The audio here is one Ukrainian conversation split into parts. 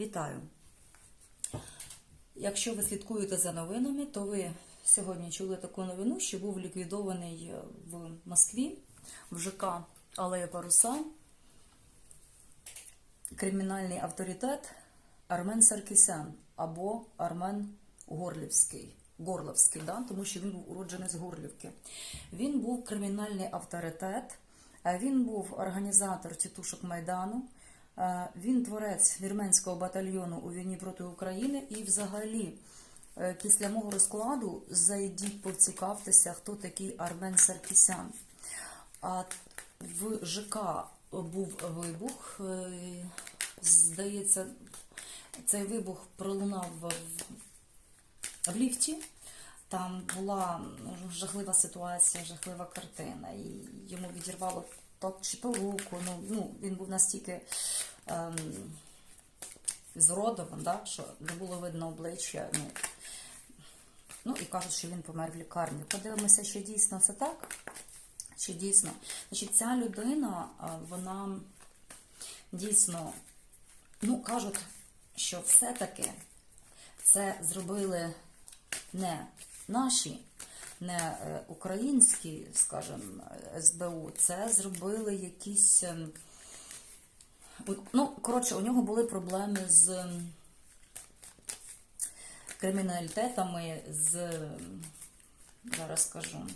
Вітаю! Якщо ви слідкуєте за новинами, то ви сьогодні чули таку новину, що був ліквідований в Москві в ЖК Алея Паруса кримінальний авторитет Армен Саркісян або Армен Горлівський. Горловський, да? тому що він був уроджений з Горлівки. Він був кримінальний авторитет, е, він був організатор тітушок Майдану, е, він творець вірменського батальйону у війні проти України. І взагалі, е, після мого розкладу зайдіть, поцікавтеся, хто такий Армен Саркісян. А в ЖК був вибух. е, Здається, цей вибух пролунав в, ліфті. Там була жахлива ситуація, жахлива картина. І йому відірвало чи то руку. Ну, ну, він був настільки ем, зродований, да, що не було видно обличчя. Ну, ну і кажуть, що він помер в лікарні. Подивимося, чи дійсно це так. Чи дійсно? Значить, ця людина, вона дійсно, ну, кажуть, що все-таки це зробили не наші, не е, українські, скажімо, СБУ, це зробили якісь. ем, Ну, коротше, у нього були проблеми з ем, криміналітетами, з. ем, Зараз скажу.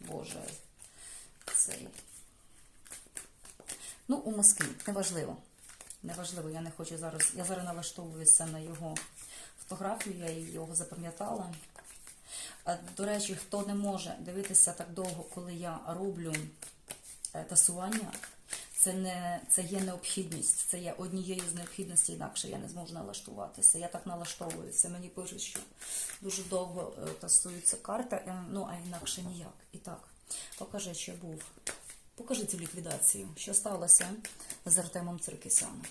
Боже, цей. Ну, у Москві, неважливо. Неважливо, я не хочу зараз. Я зараз налаштовуюся на його фотографію, я його запам'ятала. До речі, хто не може дивитися так довго, коли я роблю е, тасування, це не це є необхідність, це є однією з необхідностей, інакше я не зможу налаштуватися. Я так налаштовуюся. Мені пишуть, що дуже довго е, тасується карта, е, ну а інакше ніяк. І так, покажи, що був. Покажи цю ліквідацію. Що сталося з Артемом Циркисяном,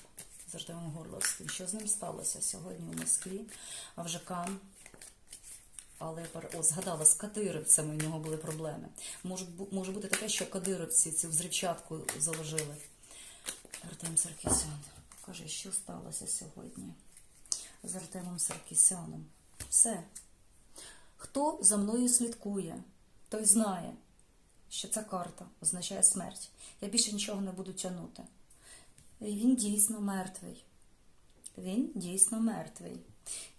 з Артемом Горловським? Що з ним сталося сьогодні у Москві, а в ЖК? Але о, згадала, з кадировцями у нього були проблеми. Може, може бути таке, що кадировці цю взривчатку заложили. Артем Саркісян, покажи, що сталося сьогодні з Артемом Саркісяном. Все. Хто за мною слідкує, той знає, що ця карта означає смерть. Я більше нічого не буду тягнути. Він дійсно мертвий. Він дійсно мертвий.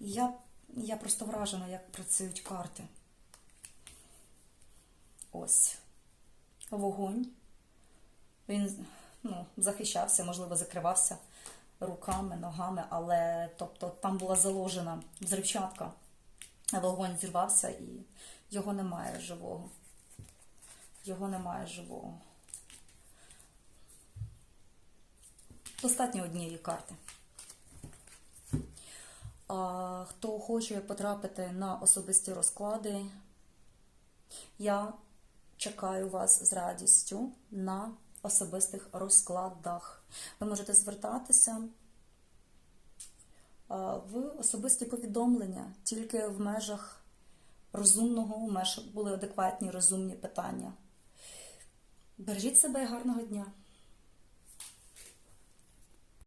І я, я просто вражена, як працюють карти. Ось. Вогонь. Він ну, захищався, можливо, закривався руками, ногами, але тобто там була заложена взривчатка. Вогонь зірвався і його немає живого. Його немає живого. Достатньо однієї карти. А, хто хоче потрапити на особисті розклади, я чекаю вас з радістю на особистих розкладах. Ви можете звертатися в особисті повідомлення тільки в межах розумного, в межах були адекватні розумні питання. Бережіть себе і гарного дня!